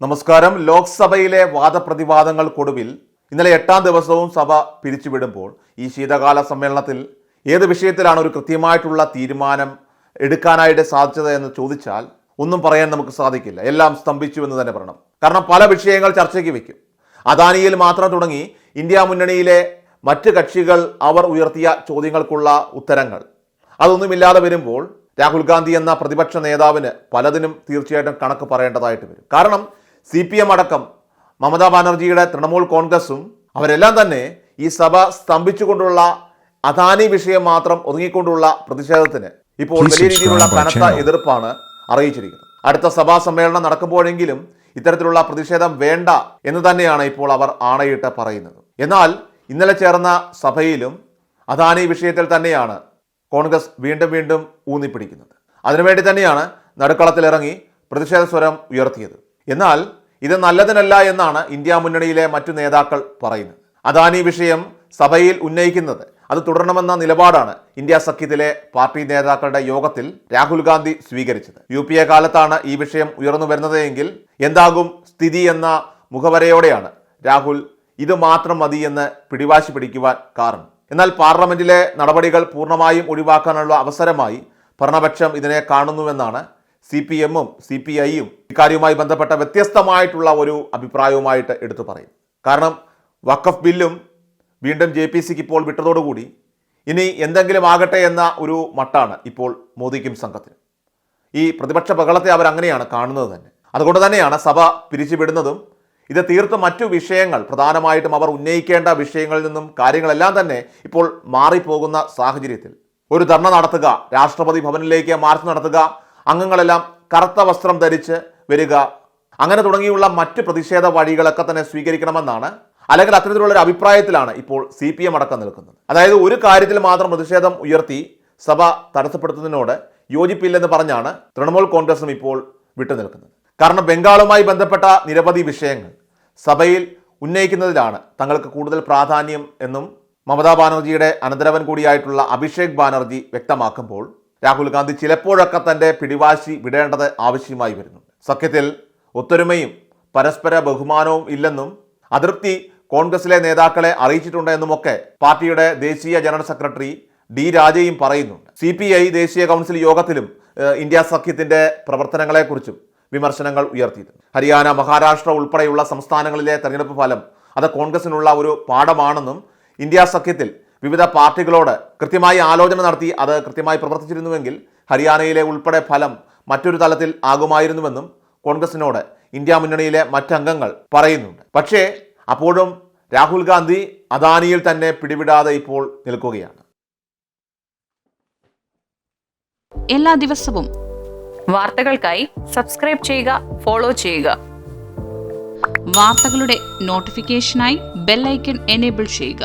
നമസ്കാരം. ലോക്സഭയിലെ വാദപ്രതിവാദങ്ങൾക്കൊടുവിൽ ഇന്നലെ എട്ടാം ദിവസവും സഭ പിരിച്ചുവിടുമ്പോൾ ഈ ശീതകാല സമ്മേളനത്തിൽ ഏത് വിഷയത്തിലാണ് ഒരു കൃത്യമായിട്ടുള്ള തീരുമാനം എടുക്കാനായിട്ട് സാധിച്ചത് എന്ന് ചോദിച്ചാൽ ഒന്നും പറയാൻ നമുക്ക് സാധിക്കില്ല. എല്ലാം സ്തംഭിച്ചു എന്ന് തന്നെ പറയണം. കാരണം പല വിഷയങ്ങൾ ചർച്ചയ്ക്ക് വെക്കും അദാനിയിൽ മാത്രം തുടങ്ങി ഇന്ത്യ മുന്നണിയിലെ മറ്റ് കക്ഷികൾ അവർ ഉയർത്തിയ ചോദ്യങ്ങൾക്കുള്ള ഉത്തരങ്ങൾ. അതൊന്നുമില്ലാതെ വരുമ്പോൾ രാഹുൽ ഗാന്ധി എന്ന പ്രതിപക്ഷ നേതാവിന് പലതിനും തീർച്ചയായിട്ടും കണക്ക് പറയേണ്ടതായിട്ട് വരും. കാരണം സി പി എം അടക്കം മമതാ ബാനർജിയുടെ തൃണമൂൽ കോൺഗ്രസും അവരെല്ലാം തന്നെ ഈ സഭ സ്തംഭിച്ചുകൊണ്ടുള്ള അദാനി വിഷയം മാത്രം ഒതുങ്ങിക്കൊണ്ടുള്ള പ്രതിഷേധത്തിന് ഇപ്പോൾ വലിയ രീതിയിലുള്ള കനത്ത എതിർപ്പാണ് അറിയിച്ചിരിക്കുന്നത്. അടുത്ത സഭാ സമ്മേളനം നടക്കുമ്പോഴെങ്കിലും ഇത്തരത്തിലുള്ള പ്രതിഷേധം വേണ്ട എന്ന് തന്നെയാണ് ഇപ്പോൾ അവർ ആണയിട്ട് പറയുന്നത്. എന്നാൽ ഇന്നലെ ചേർന്ന സഭയിലും അദാനി വിഷയത്തിൽ തന്നെയാണ് കോൺഗ്രസ് വീണ്ടും വീണ്ടും ഊന്നിപ്പിടിക്കുന്നത്. അതിനുവേണ്ടി തന്നെയാണ് നടുക്കളത്തിലിറങ്ങി പ്രതിഷേധ സ്വരം ഉയർത്തിയത്. എന്നാൽ ഇത് നല്ലതിനല്ല എന്നാണ് ഇന്ത്യ മുന്നണിയിലെ മറ്റു നേതാക്കൾ പറയുന്നത്. അതാണ് ഈ വിഷയം സഭയിൽ ഉന്നയിക്കുന്നത് അത് തുടരണമെന്ന നിലപാടാണ് ഇന്ത്യ സഖ്യത്തിലെ പാർട്ടി നേതാക്കളുടെ യോഗത്തിൽ രാഹുൽ ഗാന്ധി സ്വീകരിച്ചത്. യു പി എ കാലത്താണ് ഈ വിഷയം ഉയർന്നു വരുന്നതെങ്കിൽ എന്താകും സ്ഥിതി എന്ന മുഖവരയോടെയാണ് രാഹുൽ ഇത് മാത്രം മതി എന്ന് പിടിവാശി പിടിക്കുവാൻ കാരണം. എന്നാൽ പാർലമെന്റിലെ നടപടികൾ പൂർണമായും ഒഴിവാക്കാനുള്ള അവസരമായി ഭരണപക്ഷം ഇതിനെ കാണുന്നുവെന്നാണ് സി പി എമ്മും സി പി ഐയും ഇക്കാര്യവുമായി ബന്ധപ്പെട്ട വ്യത്യസ്തമായിട്ടുള്ള ഒരു അഭിപ്രായവുമായിട്ട് എടുത്തു പറയും. കാരണം വഖഫ് ബില്ലും വീണ്ടും ജെ പി സിക്ക് ഇപ്പോൾ വിട്ടതോടുകൂടി ഇനി എന്തെങ്കിലും ആകട്ടെ എന്ന ഒരു മട്ടാണ് ഇപ്പോൾ മോദിക്കും സംഘത്തിനും. ഈ പ്രതിപക്ഷ ബഹളത്തെ അവരങ്ങനെയാണ് കാണുന്നത് തന്നെ. അതുകൊണ്ട് തന്നെയാണ് സഭ പിരിച്ചുവിടുന്നതും ഇത് തീർത്തും മറ്റു വിഷയങ്ങൾ പ്രധാനമായിട്ടും അവർ ഉന്നയിക്കേണ്ട വിഷയങ്ങളിൽ നിന്നും കാര്യങ്ങളെല്ലാം തന്നെ ഇപ്പോൾ മാറിപ്പോകുന്ന സാഹചര്യത്തിൽ. ഒരു ധർണ നടത്തുക രാഷ്ട്രപതി ഭവനിലേക്ക് മാർച്ച് നടത്തുക അംഗങ്ങളെല്ലാം കറുത്ത വസ്ത്രം ധരിച്ച് വരിക അങ്ങനെ തുടങ്ങിയുള്ള മറ്റ് പ്രതിഷേധ വഴികളൊക്കെ തന്നെ സ്വീകരിക്കണമെന്നാണ് അല്ലെങ്കിൽ അത്തരത്തിലുള്ള ഒരു അഭിപ്രായത്തിലാണ് ഇപ്പോൾ സി പി എം അടക്കം നിൽക്കുന്നത്. അതായത് ഒരു കാര്യത്തിൽ മാത്രം പ്രതിഷേധം ഉയർത്തി സഭ തടസ്സപ്പെടുത്തുന്നതിനോട് യോജിപ്പില്ലെന്ന് പറഞ്ഞാണ് തൃണമൂൽ കോൺഗ്രസും ഇപ്പോൾ വിട്ടുനിൽക്കുന്നത് കാരണം ബംഗാളുമായി ബന്ധപ്പെട്ട നിരവധി വിഷയങ്ങൾ സഭയിൽ ഉന്നയിക്കുന്നതിലാണ് തങ്ങൾക്ക് കൂടുതൽ പ്രാധാന്യം എന്നും മമതാ ബാനർജിയുടെ അനന്തരവൻ കൂടിയായിട്ടുള്ള അഭിഷേക് ബാനർജി വ്യക്തമാക്കുമ്പോൾ രാഹുൽ ഗാന്ധി ചിലപ്പോഴൊക്കെ തന്റെ പിടിവാശി വിടേണ്ടത് ആവശ്യമായി വരുന്നു സഖ്യത്തിൽ ഒത്തൊരുമയും പരസ്പര ബഹുമാനവും ഇല്ലെന്നും അതൃപ്തി കോൺഗ്രസിലെ നേതാക്കളെ അറിയിച്ചിട്ടുണ്ട് എന്നുമൊക്കെ പാർട്ടിയുടെ ദേശീയ ജനറൽ സെക്രട്ടറി ഡി രാജയും പറയുന്നുണ്ട്. സി പി ഐ ദേശീയ കൗൺസിൽ യോഗത്തിലും ഇന്ത്യ സഖ്യത്തിന്റെ പ്രവർത്തനങ്ങളെക്കുറിച്ചും വിമർശനങ്ങൾ ഉയർത്തിയിരുന്നു ഹരിയാന മഹാരാഷ്ട്ര ഉൾപ്പെടെയുള്ള സംസ്ഥാനങ്ങളിലെ തെരഞ്ഞെടുപ്പ് ഫലം അത് കോൺഗ്രസിനുള്ള ഒരു പാഠമാണെന്നും ഇന്ത്യ സഖ്യത്തിൽ വിവിധ പാർട്ടികളോട് കൃത്യമായി ആലോചന നടത്തി അത് കൃത്യമായി പ്രവർത്തിച്ചിരുന്നുവെങ്കിൽ ഹരിയാനയിലെ ഉൾപ്പെടെ ഫലം മറ്റൊരു തലത്തിൽ ആകുമായിരുന്നുവെന്നും കോൺഗ്രസിനോട് ഇന്ത്യ മുന്നണിയിലെ മറ്റംഗങ്ങൾ പറയുന്നുണ്ട്. പക്ഷേ അപ്പോഴും രാഹുൽ ഗാന്ധി അദാനിയിൽ തന്നെ പിടിവിടാതെ ഇപ്പോൾ നിൽക്കുകയാണ്. എല്ലാ ദിവസവും വാർത്തകൾക്കായി സബ്സ്ക്രൈബ് ചെയ്യുക ഫോളോ ചെയ്യുക. വാർത്തകളുടെ നോട്ടിഫിക്കേഷനായി ബെല്ലൈക്കൺ എനേബിൾ ചെയ്യുക.